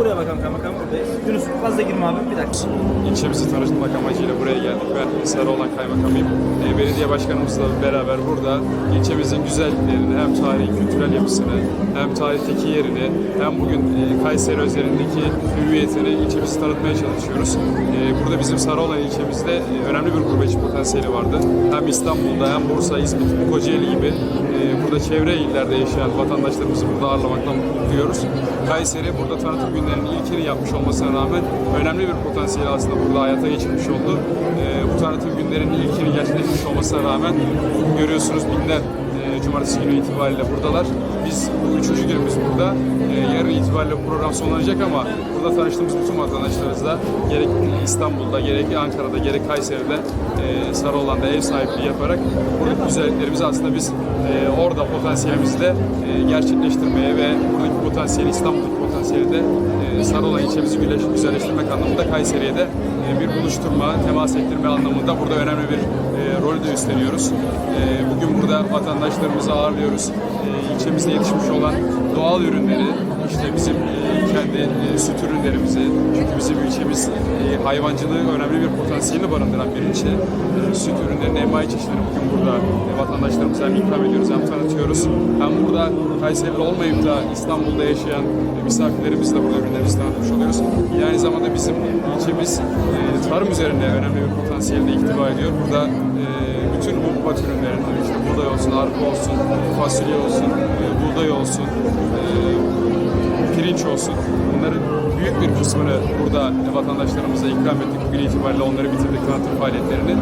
Buraya bakalım kaymakam buradayız. Yunus fazla girme abi bir dakika. İlçemizi tanıtmak amacıyla buraya geldik. Ben Sarıoğlan Kaymakamıyım. E, belediye başkanımızla beraber burada ilçemizin güzelliklerini hem tarihi kültürel yapısını hem tarihteki yerini hem bugün e, Kayseri özelindeki hüviyetini ilçemizi tanıtmaya çalışıyoruz. E, burada bizim Sarıoğlan ilçemizde e, önemli bir gurbetçi potansiyeli vardı. Hem İstanbul'da hem Bursa, İzmit, Kocaeli gibi e, burada çevre illerde yaşayan vatandaşlarımızı burada ağırlamaktan duyuyoruz. Kayseri burada tanıtım günlerinin ilkini yapmış olmasına rağmen önemli bir potansiyel aslında burada hayata geçirmiş oldu. Ee, bu tanıtım günlerinin ilkini gerçekleşmiş olmasına rağmen görüyorsunuz binler e, cumartesi günü itibariyle buradalar. Biz bu üçüncü günümüz burada. E, yarın itibariyle program sonlanacak ama burada tanıştığımız bütün vatandaşlarımızla gerek İstanbul'da, gerek Ankara'da, gerek Kayseri'de e, Sarıoğlan'da ev sahipliği yaparak buradaki güzelliklerimizi aslında biz e, orada potansiyelimizi de e, gerçekleştirmeye ve buradaki potansiyeli İstanbul'daki potansiyeli de e, Sarıoğlan ilçemizi güzel- güzelleştirmek anlamında Kayseri'ye de e, bir buluşturma, temas ettirme anlamında burada önemli bir e, rolü de üstleniyoruz. E, bugün burada vatandaşlarımızı ağırlıyoruz. E, ilçemizde yetişmiş olan doğal ürünleri, işte bizim e, kendi e, süt ürünlerimizi, çünkü bizim ilçemiz e, hayvancılığı önemli bir potansiyelini barındıran bir ilçe. E, süt ürünlerinin envai çeşitleri bugün burada e, vatandaşlarımıza hem ikram ediyoruz hem tanıtıyoruz. Hem burada Kayseri'li olmayıp da İstanbul'da yaşayan e, misafirlerimizi de burada ürünlerimizi tanıtmış oluyoruz. Yine aynı zamanda bizim ilçemiz e, tarım üzerine önemli bir potansiyelle ihtiva ediyor. Burada e, bütün hububat ürünlerinden işte buğday olsun, arpa olsun, fasulye olsun, e, buğday olsun, e, pirinç olsun. Bunların büyük bir kısmını burada vatandaşlarımıza ikram ettik. Bugün itibariyle onları bitirdik tanıtım faaliyetlerini.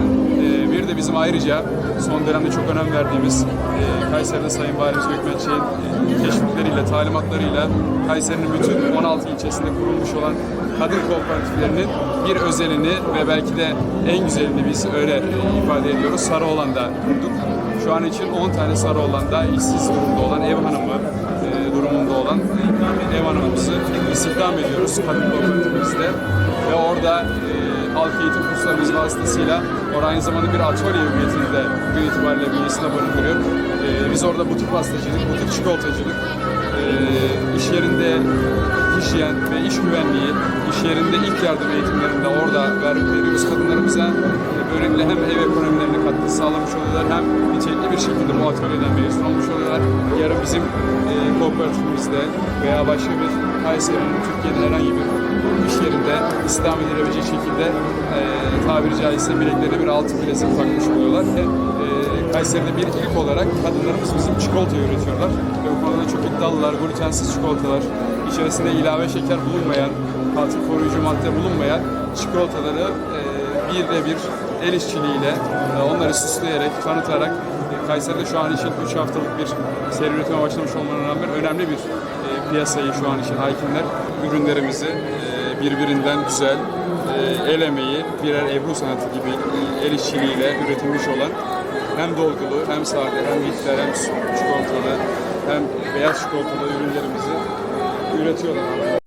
E, bir de bizim ayrıca son dönemde çok önem verdiğimiz e, Kayseri'de Sayın Valimiz Gökmen Çey'in e, teşvikleriyle, talimatlarıyla Kayseri'nin bütün 16 ilçesinde kurulmuş olan kadın kooperatiflerinin bir özelini ve belki de en güzelini biz öyle ifade ediyoruz. Sarıoğlan'da kurduk. Şu an için 10 tane Sarıoğlan'da işsiz durumda olan ev hanımı olan ev hanımımızı istihdam ediyoruz kadın kooperatifimizde. Ve orada e, halk eğitim kurslarımız vasıtasıyla orada aynı zamanda bir atölye hüviyetini de bugün itibariyle bünyesinde barındırıyor. E, biz orada butik pastacılık, butik çikolatacılık, e, iş yerinde hijyen ve iş güvenliği, iş yerinde ilk yardım eğitimlerinde orada ver- veriyoruz kadınlarımıza. E, Böylelikle hem ev ekonomilerine katkı sağlamış oluyorlar hem nitelikli bir şekilde bu atölyeden mezun olmuş oluyorlar. Bizim e, kooperatifimizde veya başka bir Kayseri'nin Türkiye'de herhangi bir iş yerinde istihdam edilebilecek şekilde e, tabiri caizse bileklerine bir altın bilezik takmış oluyorlar. Ve e, Kayseri'de bir ilk olarak kadınlarımız bizim çikolata üretiyorlar. Ve bu konuda çok iddialılar, glutensiz çikolatalar, içerisinde ilave şeker bulunmayan, katkı koruyucu madde bulunmayan çikolataları e, bir ve bir el işçiliğiyle e, onları süsleyerek, tanıtarak Kayseri'de şu an için 3 haftalık bir seri üretime başlamış olmana rağmen önemli bir e, piyasayı şu an için hakimler. Ürünlerimizi e, birbirinden güzel, e, el emeği, birer ebru sanatı gibi e, el işçiliğiyle üretilmiş olan hem dolgulu, hem sade, hem bitter, hem çikolatalı, hem beyaz çikolatalı ürünlerimizi üretiyorlar.